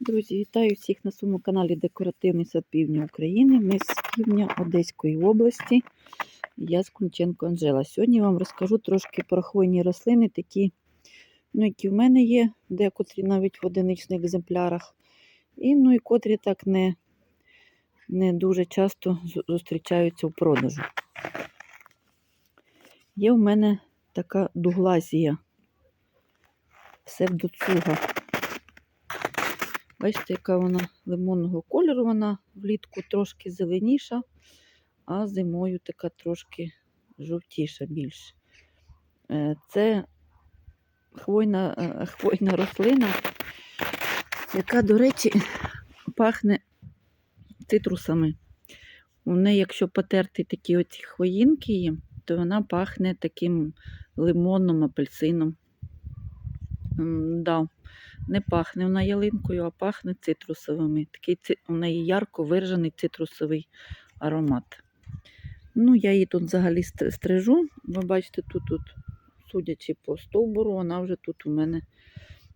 Друзі, вітаю всіх на своєму каналі Декоративний сад Півдня України. Ми з півдня Одеської області. Я з Кунченко Анжела. Сьогодні вам розкажу трошки про хвойні рослини, такі, ну, які в мене є, декотрі навіть в одиничних екземплярах. І, ну, і котрі так не, не дуже часто зустрічаються в продажу. Є в мене така дуглазія, псевдоцуга. Бачите, яка вона лимонного кольору, вона влітку трошки зеленіша, а зимою така трошки жовтіша більш. Е, Це хвойна, е, хвойна рослина, яка, до речі, пахне цитрусами. У неї, якщо потерти такі оці хвоїнки то вона пахне таким лимоном, апельсином. Да не пахне вона ялинкою, а пахне цитрусовими. Такий у неї ярко виражений цитрусовий аромат. Ну, я її тут взагалі стрижу. Ви бачите, тут, тут, судячи по стовбуру, вона вже тут у мене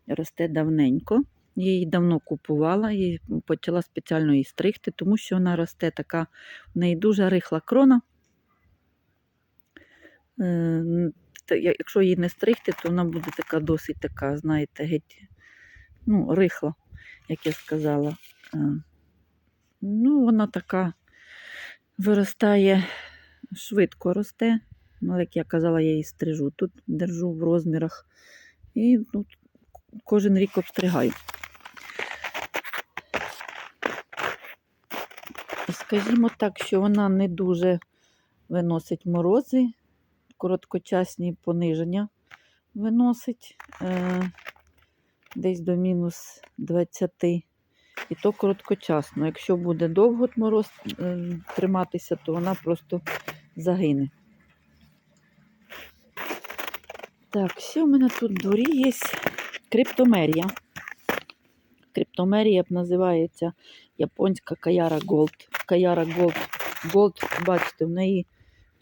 росте давненько. Я її давно купувала, і почала спеціально її стригти, тому що вона росте така, в неї дуже рихла крона. Якщо її не стригти, то вона буде така досить така, знаєте, геть ну, рихла, як я сказала. Е, Ну, вона така виростає, швидко росте. Ну, як я казала, я її стрижу. Тут держу в розмірах. І ну, кожен рік обстригаю. Скажімо так, що вона не дуже виносить морози, короткочасні пониження виносить. Е, десь до мінус 20. І то короткочасно. Якщо буде довго мороз е, триматися, то вона просто загине. Так, ще в мене тут дворі є криптомерія. Криптомерія називається японська Каяра Голд. Каяра Голд. Голд, бачите, в неї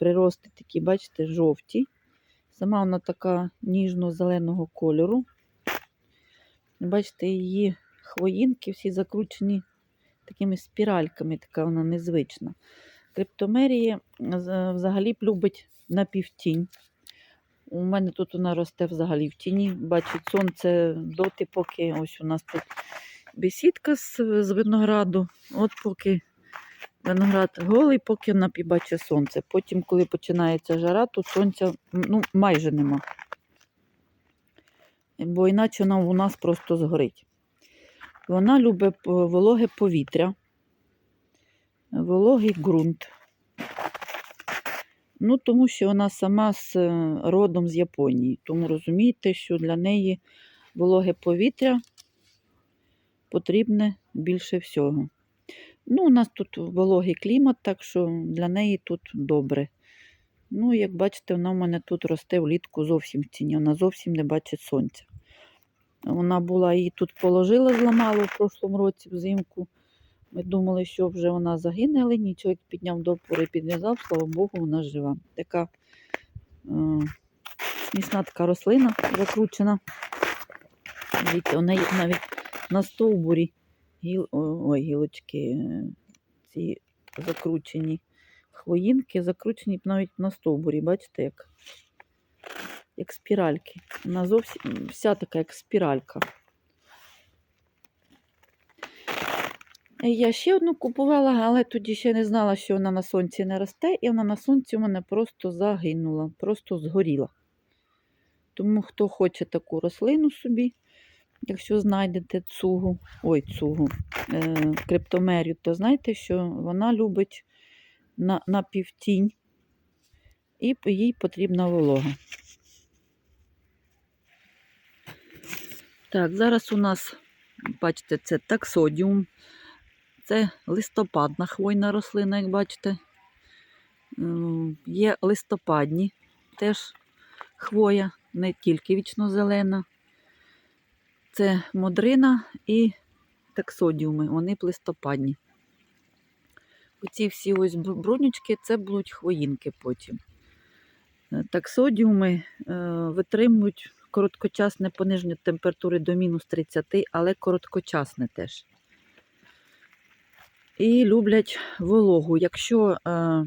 прирости такі, бачите, жовті. Сама вона така ніжно-зеленого кольору. Бачите, її хвоїнки всі закручені такими спіральками, така вона незвична. Криптомерія взагалі б любить напівтінь. У мене тут вона росте взагалі в тіні. Бачить сонце доти, поки ось у нас тут бесідка з винограду. От поки виноград голий, поки бачить сонце. Потім, коли починається жара, то сонця ну, майже нема бо іначе вона у нас просто згорить. Вона любить вологе повітря, вологий ґрунт. Ну, тому що вона сама з е, родом з Японії. Тому розумієте, що для неї вологе повітря потрібне більше всього. Ну, у нас тут вологий клімат, так що для неї тут добре. Ну, як бачите, вона в мене тут росте влітку зовсім в тіні, вона зовсім не бачить сонця. Вона була, її тут положила, зламала в прошлому році взимку. Ми думали, що вже вона загине, але ні, чоловік підняв до опори, підв'язав, слава Богу, вона жива. Така е, смісна така рослина закручена. Дивіться, у неї навіть на стовбурі гіл, ой, гілочки е, ці закручені хвоїнки, закручені навіть на стовбурі. Бачите, як, як спіральки. Вона зовсім вся така, як спіралька. Я ще одну купувала, але тоді ще не знала, що вона на сонці не росте, і вона на сонці у мене просто загинула, просто згоріла. Тому хто хоче таку рослину собі, якщо знайдете цугу, ой, цугу, е, криптомерію, то знайте, що вона любить на, на півтінь і їй потрібна волога. Так, зараз у нас, бачите, це таксодіум. Це листопадна хвойна рослина, як бачите. Є листопадні теж хвоя, не тільки вічно-зелена. Це модрина і таксодіуми, вони б листопадні. Оці всі ось бру- брунючки це будуть хвоїнки потім. Е, Таксодіуми е, витримують короткочасне пониження температури до мінус 30, але короткочасне теж. І люблять вологу. Якщо е,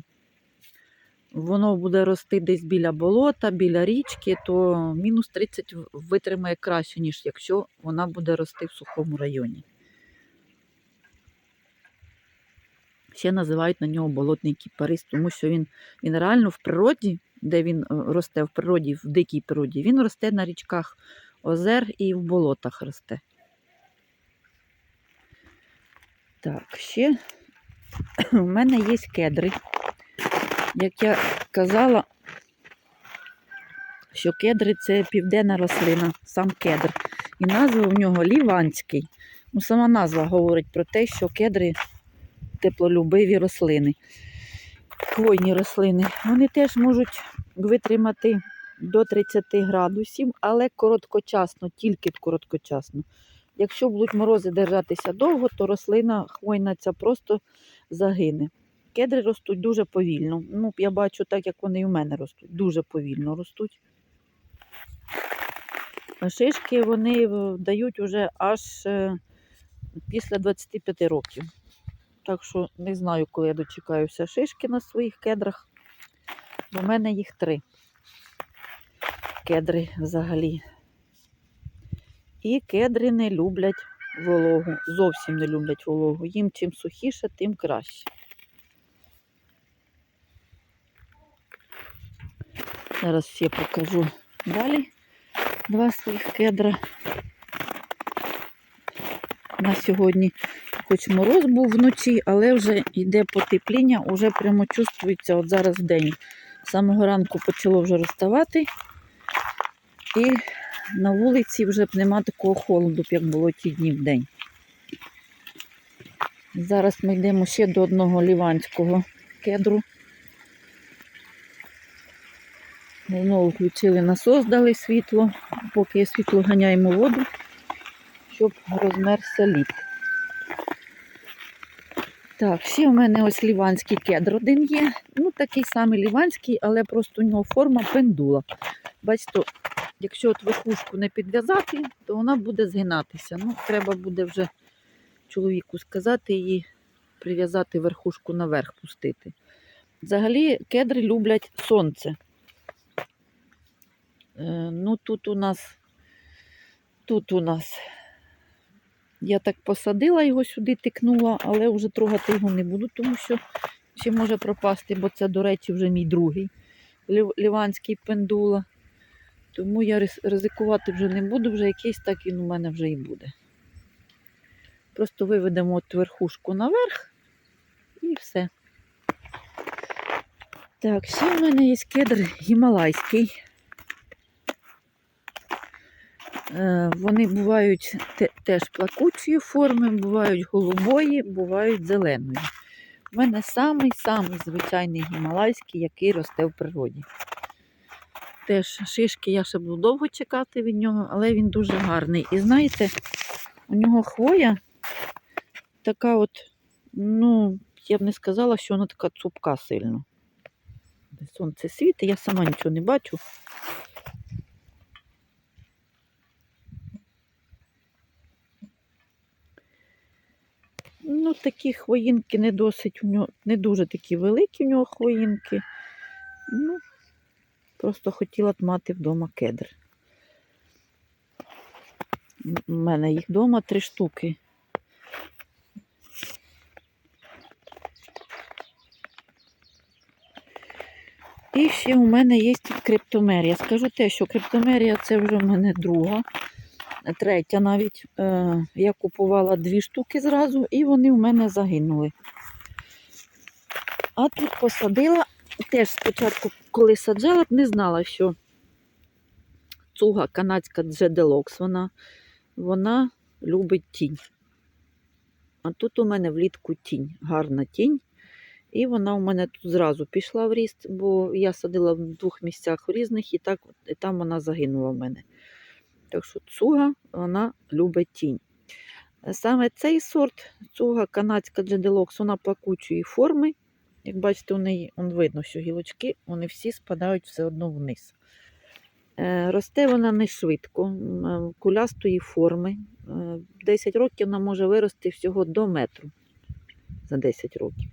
воно буде рости десь біля болота, біля річки, то мінус 30 витримає краще, ніж якщо вона буде рости в сухому районі. Ще називають на нього болотний кіпарис, тому що він, він реально в природі, де він е, росте в природі, в дикій природі, він росте на річках озер і в болотах росте. Так, ще у мене є кедри. Як я казала, що кедри це південна рослина, сам кедр. І назва у нього ліванський. Ну, сама назва говорить про те, що кедри теплолюбиві рослини, хвойні рослини. Вони теж можуть витримати до 30 градусів, але короткочасно, тільки короткочасно. Якщо будуть морози держатися довго, то рослина хвойна ця просто загине. Кедри ростуть дуже повільно. Ну, я бачу так, як вони і в мене ростуть. Дуже повільно ростуть. Шишки вони е, дають уже аж е, після 25 років. Так що не знаю, коли я дочекаюся шишки на своїх кедрах. У мене їх три кедри взагалі. І кедри не люблять вологу, зовсім не люблять вологу. Їм чим сухіше, тим краще. Зараз ще покажу далі два своїх кедра. На сьогодні, хоч мороз був вночі, але вже йде потепління, вже прямо чувствується от зараз в день. З самого ранку почало вже розставати. І на вулиці вже б нема такого холоду, як було ті дні в день. Зараз ми йдемо ще до одного ліванського кедру. Знову включили насос, дали світло, поки світло ганяємо воду, щоб розмерся лід. Так, ще у мене ось ліванський кедр один є. Ну, такий самий ліванський, але просто у нього форма пендула. Бачите, якщо от верхушку не підв'язати, то вона буде згинатися. Ну, треба буде вже чоловіку сказати і прив'язати верхушку наверх пустити. Взагалі кедри люблять сонце. Е, ну, тут у нас, тут у нас, я так посадила його сюди, тикнула, але вже трогати його не буду, тому що ще може пропасти, бо це, до речі, вже мій другий лів- ліванський пендула. Тому я ризикувати вже не буду, вже якийсь так він у мене вже і буде. Просто виведемо от верхушку наверх і все. Так, ще в мене є кедр гімалайський. Е, Вони бувають те- теж плакучої форми, бувають голубої, бувають зеленої. У мене самий-самий звичайний гімалайський, який росте в природі. Теж шишки я ще буду довго чекати від нього, але він дуже гарний. І знаєте, у нього хвоя така от, ну, я б не сказала, що вона така цупка сильно. Сонце світить, я сама нічого не бачу. Ну, такі хвоїнки не досить у нього, не дуже такі великі у нього хвоїнки. Ну, просто хотіла б мати вдома кедр. У мене їх вдома три штуки. І ще у мене є криптомерія. Скажу те, що криптомерія це вже в мене друга, третя навіть. Е, я купувала дві штуки зразу, і вони в мене загинули. А тут посадила, теж спочатку, коли саджала, не знала, що цуга канадська Джеделокс, вона, вона любить тінь. А тут у мене влітку тінь, гарна тінь. І вона у мене тут зразу пішла в ріст, бо я садила в двох місцях різних, і так і там вона загинула в мене. Так що цуга вона любить тінь. Саме цей сорт, цуга канадська Джеделокс, вона плакучої форми. Як бачите, у неї он видно, що гілочки вони всі спадають все одно вниз. Е, Росте вона не швидко, е, кулястої форми. Е, 10 років вона може вирости всього до метру за 10 років.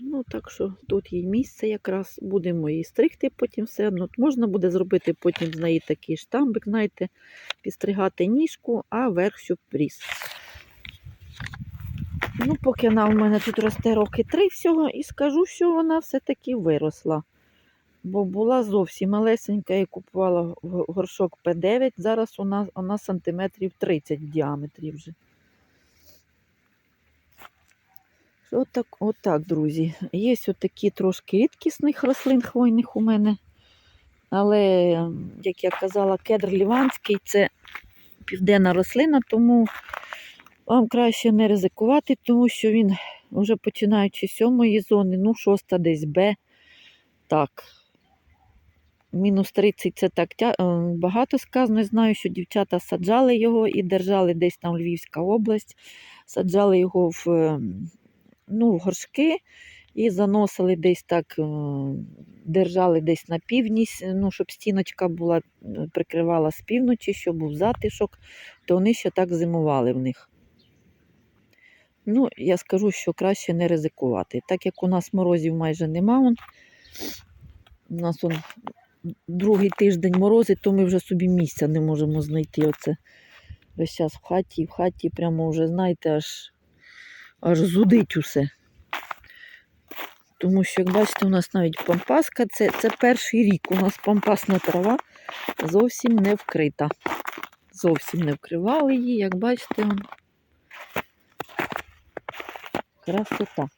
Ну, так що тут їй місце якраз. Будемо її стригти потім все одно. Можна буде зробити потім з неї такий штамбик, знаєте, підстригати ніжку, а верх щоб ріс. Ну, поки вона в мене тут росте роки три всього, і скажу, що вона все-таки виросла. Бо була зовсім малесенька, я купувала горшок П9, зараз нас вона сантиметрів 30 в діаметрі вже. Отак, отак, друзі. Є такі трошки рідкісних рослин хвойних у мене. Але, як я казала, кедр ліванський це південна рослина, тому вам краще не ризикувати, тому що він вже починаючи з сьомої зони, ну, шоста десь Б. Так. Мінус 30 це так е, багато сказано. Знаю, що дівчата саджали його і держали десь там Львівська область, саджали його в, ну, горшки і заносили десь так, е, держали десь на північ, ну, щоб стіночка була, е, прикривала з півночі, щоб був затишок, то вони ще так зимували в них. Ну, я скажу, що краще не ризикувати. Так як у нас морозів майже нема, у нас он другий тиждень морози, то ми вже собі місця не можемо знайти. Оце весь час в хаті, в хаті прямо вже, знаєте, аж, аж зудить усе. Тому що, як бачите, у нас навіть пампаска, це, це перший рік. У нас пампасна трава зовсім не вкрита. Зовсім не вкривали її, як бачите, красота.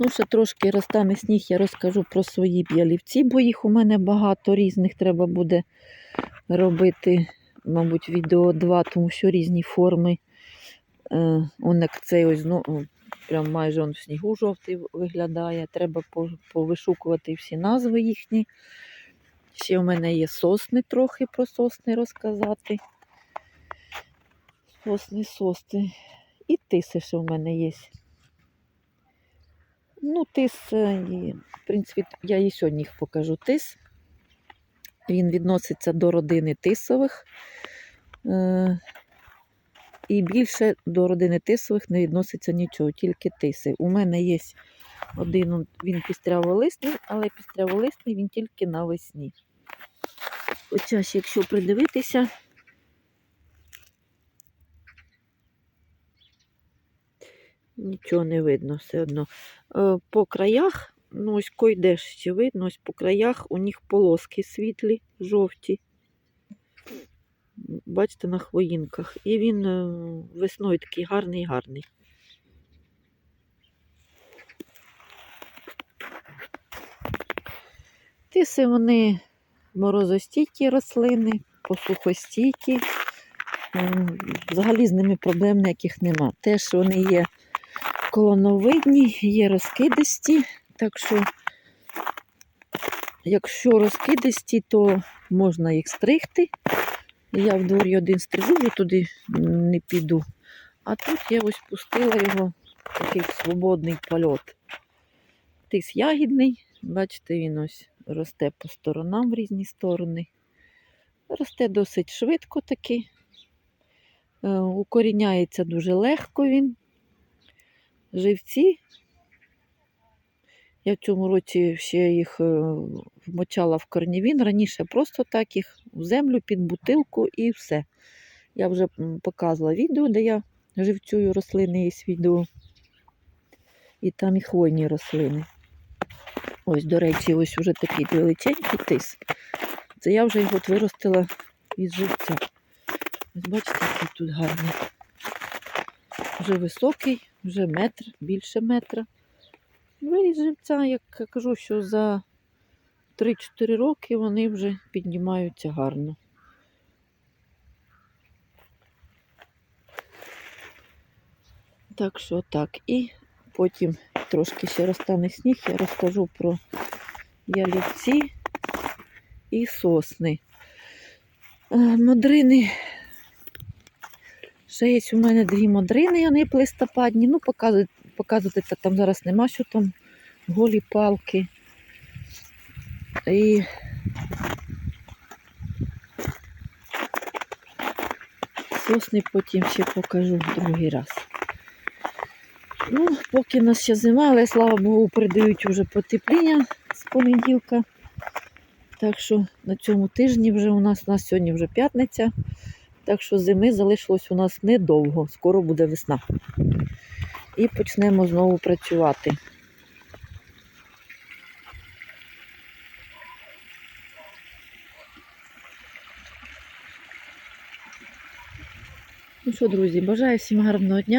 Ну, ще трошки розтане сніг, я розкажу про свої ялівці, бо їх у мене багато різних треба буде робити, мабуть, відео два, тому що різні форми. Е, он як цей ось, ну, прям майже он в снігу жовтий виглядає. Треба повишукувати всі назви їхні. Ще в мене є сосни трохи про сосни розказати. Сосни, сосни. І тиси ще в мене є. Ну, тис, е, в принципі, я і сьогодні їх покажу. Тис. Він відноситься до родини тисових. І більше до родини тисових не відноситься нічого, тільки тиси. У мене є один, він пістряволисний, але пістряволисний він тільки навесні. Хоча, якщо придивитися, нічого не видно все одно. Е, По краях, ну ось койдеш ще видно, ось по краях у них полоски світлі, жовті. Бачите, на хвоїнках. І він е, весною такий гарний, гарний. Тиси вони морозостійкі рослини, посухостійкі. Взагалі з ними проблем ніяких нема. Теж вони є колоновидні, є розкидисті, так що, якщо розкидисті, то можна їх стригти. Я в дворі один стрижу, вже туди не піду. А тут я ось пустила його такий свободний польот. Тис ягідний, бачите, він ось росте по сторонам в різні сторони. Росте досить швидко таки. Е, Укоріняється дуже легко він. Живці. Я в цьому році ще їх е, вмочала в корнівін. Раніше просто так їх в землю під бутилку і все. Я вже показувала відео, де я живцюю рослини є відео. І там і хвойні рослини. Ось, до речі, ось уже такий величенький тис. Це я вже його виростила із живця. Ось бачите, який тут гарний. Вже високий, вже метр, більше метра. Виріс живця, як кажу, що за 3-4 роки вони вже піднімаються гарно. Так що так. І потім трошки ще розтане сніг, я розкажу про ялівці і сосни. Е, Модрини. Ще є у мене дві модрини, вони листопадні. Ну, показувати, показувати там зараз нема, що там голі палки. І сосни потім ще покажу другий раз. Ну, поки в нас ще зима, але слава Богу, передають вже потепління з понеділка. Так що на цьому тижні вже у нас, у нас сьогодні вже п'ятниця. Так що зими залишилось у нас недовго, скоро буде весна. І почнемо знову працювати. Ну що, друзі, бажаю всім гарного дня.